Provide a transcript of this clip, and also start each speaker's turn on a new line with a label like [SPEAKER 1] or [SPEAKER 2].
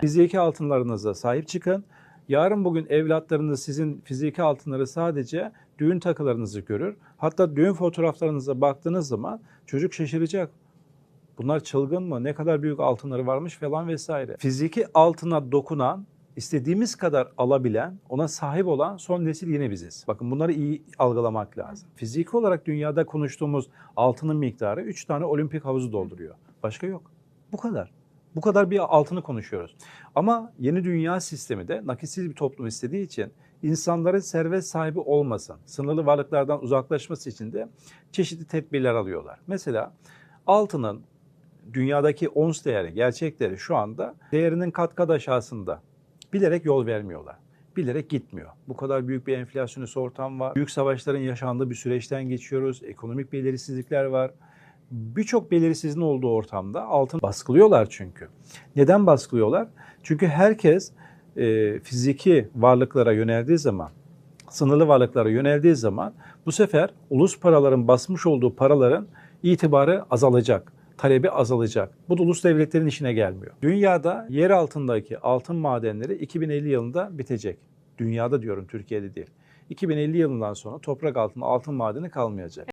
[SPEAKER 1] Fiziki altınlarınıza sahip çıkın. Yarın bugün evlatlarınız sizin fiziki altınları sadece düğün takılarınızı görür. Hatta düğün fotoğraflarınıza baktığınız zaman çocuk şaşıracak. Bunlar çılgın mı? Ne kadar büyük altınları varmış falan vesaire. Fiziki altına dokunan, istediğimiz kadar alabilen, ona sahip olan son nesil yine biziz. Bakın bunları iyi algılamak lazım. Fiziki olarak dünyada konuştuğumuz altının miktarı 3 tane olimpik havuzu dolduruyor. Başka yok. Bu kadar. Bu kadar bir altını konuşuyoruz. Ama yeni dünya sistemi de nakitsiz bir toplum istediği için insanların servet sahibi olmasın, sınırlı varlıklardan uzaklaşması için de çeşitli tedbirler alıyorlar. Mesela altının dünyadaki ons değeri, gerçek değeri şu anda değerinin kat kat aşağısında. Bilerek yol vermiyorlar. Bilerek gitmiyor. Bu kadar büyük bir enflasyonist ortam var. Büyük savaşların yaşandığı bir süreçten geçiyoruz. Ekonomik belirsizlikler var. Birçok belirsizliğin olduğu ortamda altın baskılıyorlar çünkü. Neden baskılıyorlar? Çünkü herkes e, fiziki varlıklara yöneldiği zaman, sınırlı varlıklara yöneldiği zaman bu sefer ulus paraların basmış olduğu paraların itibarı azalacak, talebi azalacak. Bu da ulus devletlerin işine gelmiyor. Dünyada yer altındaki altın madenleri 2050 yılında bitecek. Dünyada diyorum Türkiye'de değil. 2050 yılından sonra toprak altında altın madeni kalmayacak.